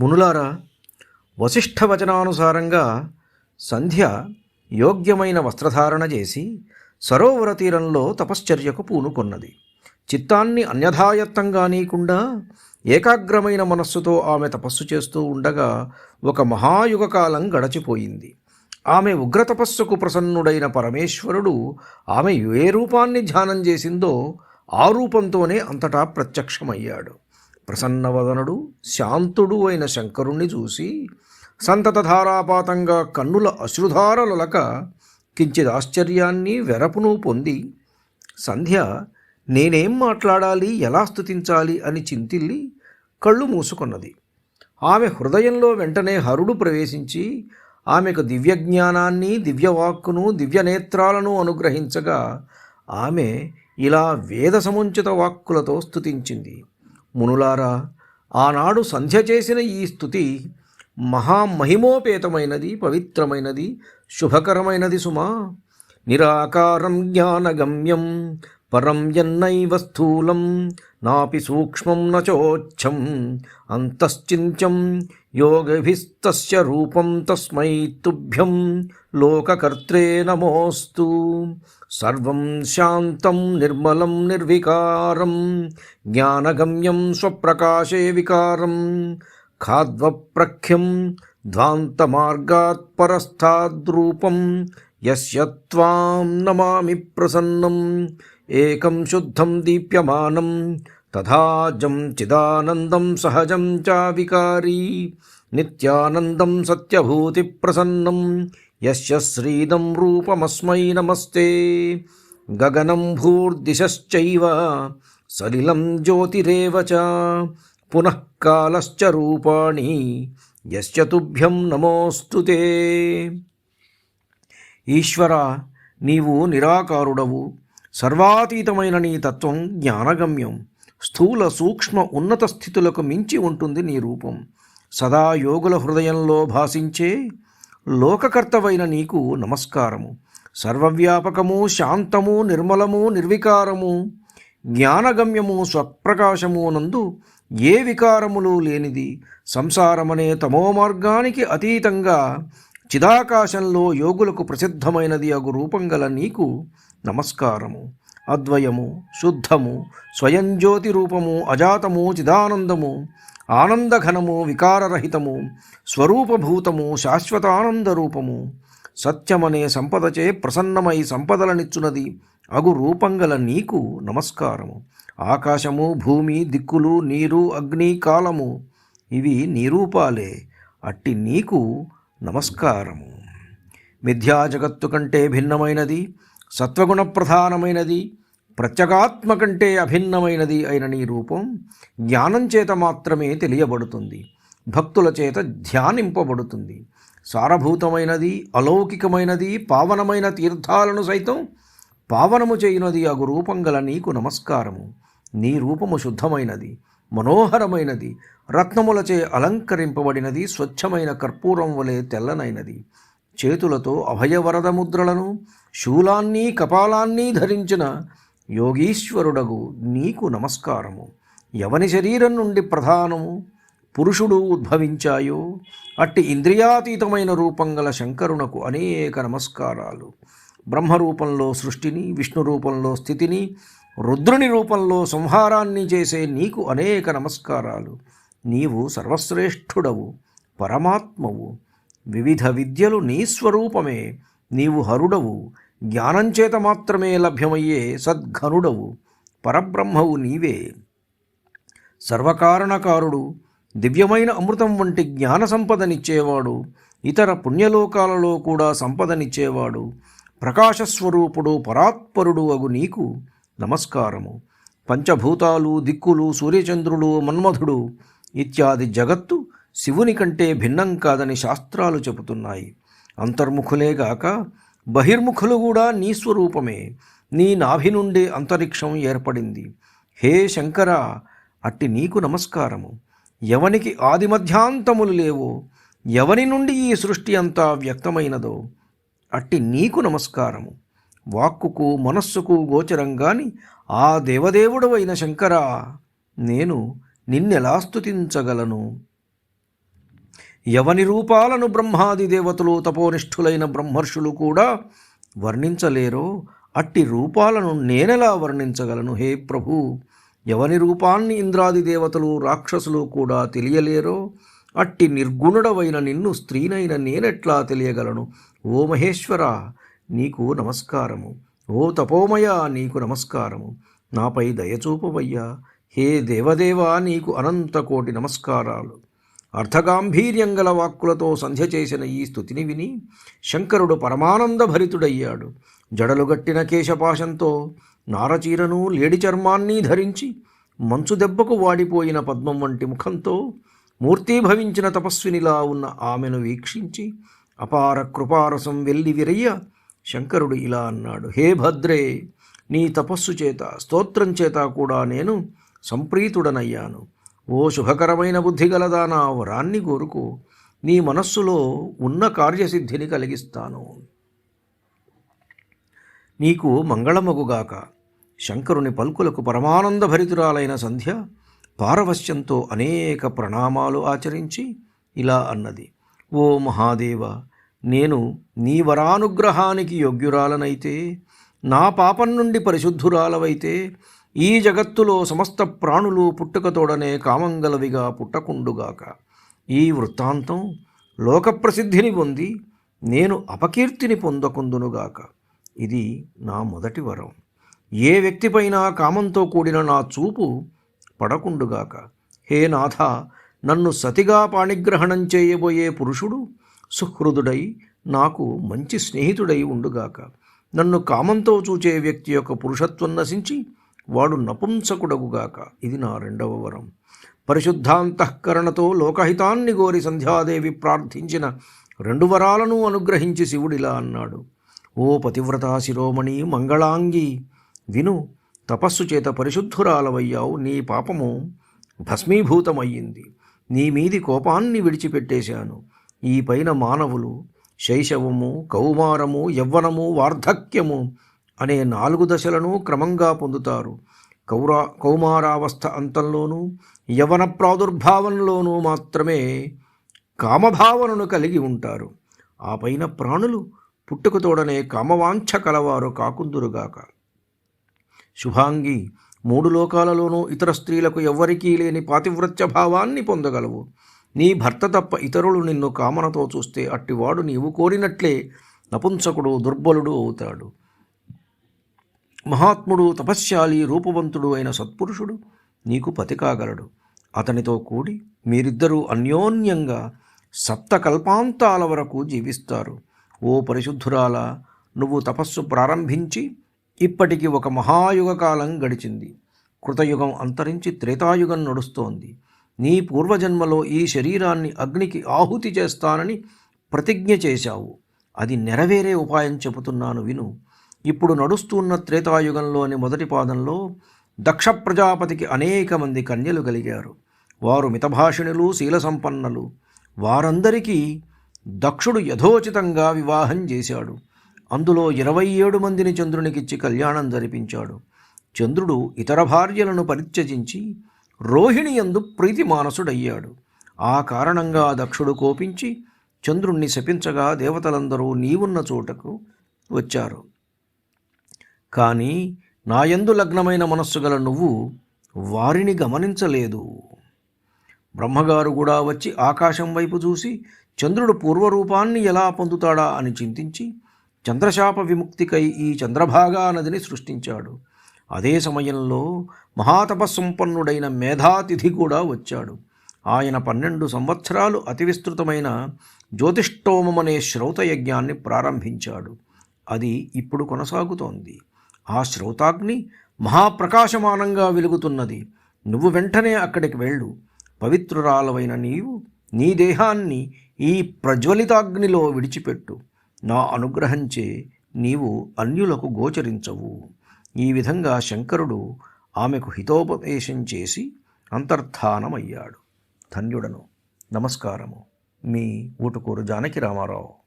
మునులారా వశిష్ఠ వచనానుసారంగా సంధ్య యోగ్యమైన వస్త్రధారణ చేసి సరోవర తీరంలో తపశ్చర్యకు పూనుకొన్నది. చిత్తాన్ని అన్యథాయత్తం కానీకుండా ఏకాగ్రమైన మనస్సుతో ఆమె తపస్సు చేస్తూ ఉండగా ఒక మహాయుగకాలం గడచిపోయింది. ఆమె ఉగ్రతపస్సుకు ప్రసన్నుడైన పరమేశ్వరుడు ఆమె ఏ రూపాన్ని ధ్యానం చేసిందో ఆ రూపంతోనే అంతటా ప్రత్యక్షమయ్యాడు. ప్రసన్నవదనుడు శాంతుడు అయిన శంకరుణ్ణి చూసి సంతతధారాపాతంగా కన్నుల అశ్రుధారలొలక కించిద్ ఆశ్చర్యాన్ని వెరపును పొంది సంధ్య నేనేం మాట్లాడాలి ఎలా స్థుతించాలి అని చింతిల్లి కళ్ళు మూసుకున్నది. ఆమె హృదయంలో వెంటనే హరుడు ప్రవేశించి ఆమెకు దివ్యజ్ఞానాన్ని దివ్యవాక్కును దివ్యనేత్రాలను అనుగ్రహించగా ఆమె ఇలా వేద సముంచిత వాక్కులతో స్థుతించింది మునులారా ఆనాడు సంధ్య చేసిన ఈ స్థుతి మహామహిమోపేతమైనది పవిత్రమైనది శుభకరమైనది సుమా. నిరాకారం జ్ఞానగమ్యం పరం ఎన్నైవ స్థూలం నాపి సూక్ష్మం నచోచ్చం అంతశ్చింత్యం యోగభిస్తస్య రూపం తస్మై తుభ్యం లోకకర్త్రే నమోస్తు. సర్వం శాంతం నిర్మలం నిర్వికారం జ్ఞానగమ్యం స్వప్రకాశే వికారం. ఖాద్వప్రఖ్యం ధ్వాంతమార్గాత్ పరస్థాద్రూపం యస్య నమామి ప్రసన్నం. ఏకం శుద్ధం దీప్యమానం తథాజం చిదానందం సహజం చావికారీ నిత్యానందం సత్యభూతి ప్రసన్నం యస్య శ్రీదం రూపమస్మై నమస్తే. గగనం భూర్దిశశ్చైవ సలిలం జ్యోతిరేవ చ పునః కాలశ్చ రూపాణి యస్య తుభ్యం నమోస్తు ఈశ్వర నీవు నిరాకారుడవు. సర్వాతీతమైన నీ తత్వం జ్ఞానగమ్యం. స్థూల సూక్ష్మ ఉన్నత స్థితులకు మించి ఉంటుంది నీ రూపం. సదా యోగుల హృదయంలో భాసించే లోకకర్తవైన నీకు నమస్కారము. సర్వవ్యాపకము శాంతము నిర్మలము నిర్వికారము జ్ఞానగమ్యము స్వప్రకాశము నందు ఏ వికారములు లేనిది. సంసారమనే తమో మార్గానికి అతీతంగా చిదాకాశంలో యోగులకు ప్రసిద్ధమైనది అగు రూపం గల నీకు నమస్కారము. అద్వయము శుద్ధము స్వయం జ్యోతి రూపము అజాతము చిదానందము ఆనందఘనము వికారరహితము స్వరూపభూతము శాశ్వతానంద రూపము సత్యమనే సంపదచే ప్రసన్నమై సంపదలనిచ్చునది అగు రూపంగల నీకు నమస్కారము. ఆకాశము భూమి దిక్కులు నీరు అగ్ని కాలము ఇవి నీరూపాలే అట్టి నీకు నమస్కారము. మిథ్యా జగత్తు కంటే భిన్నమైనది సత్వగుణ ప్రధానమైనది ప్రత్యేగాత్మ కంటే అభిన్నమైనది అయిన నీ రూపం జ్ఞానం చేత మాత్రమే తెలియబడుతుంది. భక్తుల చేత ధ్యానింపబడుతుంది. సారభూతమైనది అలౌకికమైనది పావనమైన తీర్థాలను సైతం పావనము చేయునది అగు రూపం గల నీకు నమస్కారము. నీ రూపము శుద్ధమైనది మనోహరమైనది రత్నములచే అలంకరింపబడినది స్వచ్ఛమైన కర్పూరం వలె తెల్లనైనది. చేతులతో అభయవరద ముద్రలను శూలాన్ని కపాలాన్ని ధరించిన యోగీశ్వరుడగు నీకు నమస్కారము. ఎవని శరీరం నుండి ప్రధానము? పురుషుడు ఉద్భవించాయో? అట్టి ఇంద్రియాతీతమైన రూపం గల శంకరునకు అనేక నమస్కారాలు. బ్రహ్మరూపంలో సృష్టిని విష్ణు రూపంలో స్థితిని రుద్రుని రూపంలో సంహారాన్ని చేసే నీకు అనేక నమస్కారాలు. నీవు సర్వశ్రేష్ఠుడవు పరమాత్మవు. వివిధ విద్యలు నీ స్వరూపమే. నీవు హరుడవు జ్ఞానం చేత మాత్రమే లభ్యమయ్యే సద్ఘనుడవు పరబ్రహ్మవు నీవే. సర్వకారణకారుడు దివ్యమైన అమృతం వంటి జ్ఞాన సంపదనిచ్చేవాడు ఇతర పుణ్యలోకాలలో కూడా సంపదనిచ్చేవాడు ప్రకాశస్వరూపుడు పరాత్పరుడు అగు నీకు నమస్కారము. పంచభూతాలు దిక్కులు సూర్యచంద్రులు మన్మధుడు ఇత్యాది జగత్తు శివుని కంటే భిన్నం కాదని శాస్త్రాలు చెబుతున్నాయి. అంతర్ముఖులేగాక బహిర్ముఖులు కూడా నీ స్వరూపమే. నీ నాభి నుండే అంతరిక్షం ఏర్పడింది. హే శంకర అట్టి నీకు నమస్కారము. ఎవనికి ఆది మధ్యాంతములు లేవో ఎవని నుండి ఈ సృష్టి అంతా వ్యక్తమైనదో అట్టి నీకు నమస్కారము. వాక్కుకు మనస్సుకు గోచరంగాని ఆ దేవదేవుడవైన శంకరా నేను నిన్నెలా స్థుతించగలను యవని రూపాలను బ్రహ్మాది దేవతలు తపోనిష్ఠులైన బ్రహ్మర్షులు కూడా వర్ణించలేరో అట్టి రూపాలను నేనెలా వర్ణించగలను? హే ప్రభు ఎవని రూపాన్ని ఇంద్రాది దేవతలు రాక్షసులు కూడా తెలియలేరో అట్టి నిర్గుణుడవైన నిన్ను స్త్రీనైన నేనెట్లా తెలియగలను? ఓ మహేశ్వర నీకు నమస్కారము. ఓ తపోమయ నీకు నమస్కారము. నాపై దయచూపవయ్యా హే దేవదేవా నీకు అనంత కోటి నమస్కారాలు. అర్థగాంభీర్యం గల వాక్కులతో సంధ్య చేసిన ఈ స్థుతిని విని శంకరుడు పరమానంద భరితుడయ్యాడు జడలుగట్టిన కేశపాశంతో నారచీరను లేడి చర్మాన్ని ధరించి మంచు దెబ్బకు వాడిపోయిన పద్మం వంటి ముఖంతో మూర్తీభవించిన తపస్వినిలా ఉన్న ఆమెను వీక్షించి అపార కృపారసం వెళ్ళి విరయ్య శంకరుడు ఇలా అన్నాడు హే భద్రే నీ తపస్సు చేత స్తోత్రం చేత కూడా నేను సంప్రీతుడనయ్యాను. ఓ శుభకరమైన బుద్ధి గలదా నా వరాన్ని కోరుకు నీ మనస్సులో ఉన్న కార్యసిద్ధిని కలిగిస్తాను. నీకు మంగళమగుగాక. శంకరుని పలుకులకు పరమానంద భరితురాలైన సంధ్య పారవశ్యంతో అనేక ప్రణామాలు ఆచరించి ఇలా అన్నది ఓ మహాదేవ నేను నీ వరానుగ్రహానికి యోగ్యురాలనైతే నా పాపం నుండి పరిశుద్ధురాలవైతే ఈ జగత్తులో సమస్త ప్రాణులు పుట్టుకతోడనే కామంగలవిగా పుట్టకుండుగాక. ఈ వృత్తాంతం లోకప్రసిద్ధిని పొంది నేను అపకీర్తిని పొందకుందునుగాక. ఇది నా మొదటి వరం. ఏ వ్యక్తిపైన కామంతో కూడిన నా చూపు పడకుండుగాక. హే నాథ నన్ను సతిగా పాణిగ్రహణం చేయబోయే పురుషుడు సుహృదుడై నాకు మంచి స్నేహితుడై ఉండుగాక. నన్ను కామంతో చూచే వ్యక్తి యొక్క పురుషత్వం నశించి వాడు నపుంసకుడగుగాక ఇది నా రెండవ వరం. పరిశుద్ధాంతఃకరణతో లోకహితాన్ని గోరి సంధ్యాదేవి ప్రార్థించిన రెండు వరాలను అనుగ్రహించి శివుడిలా అన్నాడు. ఓ పతివ్రతా శిరోమణి మంగళాంగి విను తపస్సు చేత పరిశుద్ధురాలవయ్యావు. నీ పాపము భస్మీభూతమయ్యింది. నీ మీది కోపాన్ని విడిచిపెట్టేశాను. ఈ పైన మానవులు శైశవము కౌమారము యవ్వనము వార్ధక్యము అనే నాలుగు దశలను క్రమంగా పొందుతారు. కౌరా కౌమారావస్థ అంతంలోనూ యవన ప్రాదుర్భావంలోనూ మాత్రమే కామభావనను కలిగి ఉంటారు. ఆ పైన ప్రాణులు పుట్టుకతోడనే కామవాంఛ కలవారు కాకుందురుగాక శుభాంగి మూడు లోకాలలోనూ ఇతర స్త్రీలకు ఎవ్వరికీ లేని పాతివ్రత్య భావాన్ని పొందగలవు. నీ భర్త తప్ప ఇతరులు నిన్ను కామనతో చూస్తే అట్టివాడు నీవు కోరినట్లే నపుంసకుడు దుర్బలుడు అవుతాడు. మహాత్ముడు తపశ్శాలి రూపవంతుడు అయిన సత్పురుషుడు నీకు పతి కాగలడు అతనితో కూడి మీరిద్దరూ అన్యోన్యంగా సప్తకల్పాంతాల వరకు జీవిస్తారు. ఓ పరిశుద్ధురాల నువ్వు తపస్సు ప్రారంభించి ఇప్పటికి ఒక మహాయుగ కాలం గడిచింది. కృతయుగం అంతరించి త్రేతాయుగం నడుస్తోంది. నీ పూర్వజన్మలో ఈ శరీరాన్ని అగ్నికి ఆహుతి చేస్తానని ప్రతిజ్ఞ చేశావు. అది నెరవేరే ఉపాయం చెబుతున్నాను విను. ఇప్పుడు నడుస్తున్న త్రేతాయుగంలోని మొదటి పాదంలో దక్ష ప్రజాపతికి అనేక మంది కన్యలు కలిగారు. వారు మితభాషిణులు శీల సంపన్నలు వారందరికీ దక్షుడు యథోచితంగా వివాహం చేశాడు. అందులో ఇరవై ఏడు మందిని చంద్రునికిచ్చి కళ్యాణం జరిపించాడు. చంద్రుడు ఇతర భార్యలను పరిత్యజించి రోహిణి యందు ప్రీతి మానసుడయ్యాడు ఆ కారణంగా దక్షుడు కోపించి చంద్రుణ్ణి శపించగా దేవతలందరూ నీవున్న చోటకు వచ్చారు. కానీ నాయందు లగ్నమైన మనస్సు గల నువ్వు వారిని గమనించలేదు. బ్రహ్మగారు కూడా వచ్చి ఆకాశం వైపు చూసి చంద్రుడు పూర్వరూపాన్ని ఎలా పొందుతాడా? అని చింతించి చంద్రశాప విముక్తికై ఈ చంద్రభాగా నదిని సృష్టించాడు. అదే సమయంలో మహాతపస్సంపన్నుడైన మేధాతిథి కూడా వచ్చాడు. ఆయన పన్నెండు సంవత్సరాలు అతి విస్తృతమైన జ్యోతిష్టోమమనే శ్రౌతయజ్ఞాన్ని ప్రారంభించాడు. అది ఇప్పుడు కొనసాగుతోంది. ఆ శ్రౌతాగ్ని మహాప్రకాశమానంగా వెలుగుతున్నది. నువ్వు వెంటనే అక్కడికి వెళ్ళు. పవిత్రురాలవైన నీవు నీ దేహాన్ని ఈ ప్రజ్వలితాగ్నిలో విడిచిపెట్టు. నా అనుగ్రహంచే నీవు అన్యులకు గోచరించవు. ఈ విధంగా శంకరుడు ఆమెకు హితోపదేశం చేసి అంతర్ధానమయ్యాడు. ధన్యుడను. నమస్కారము. మీ ఊటుకూరు జానకి రామారావు.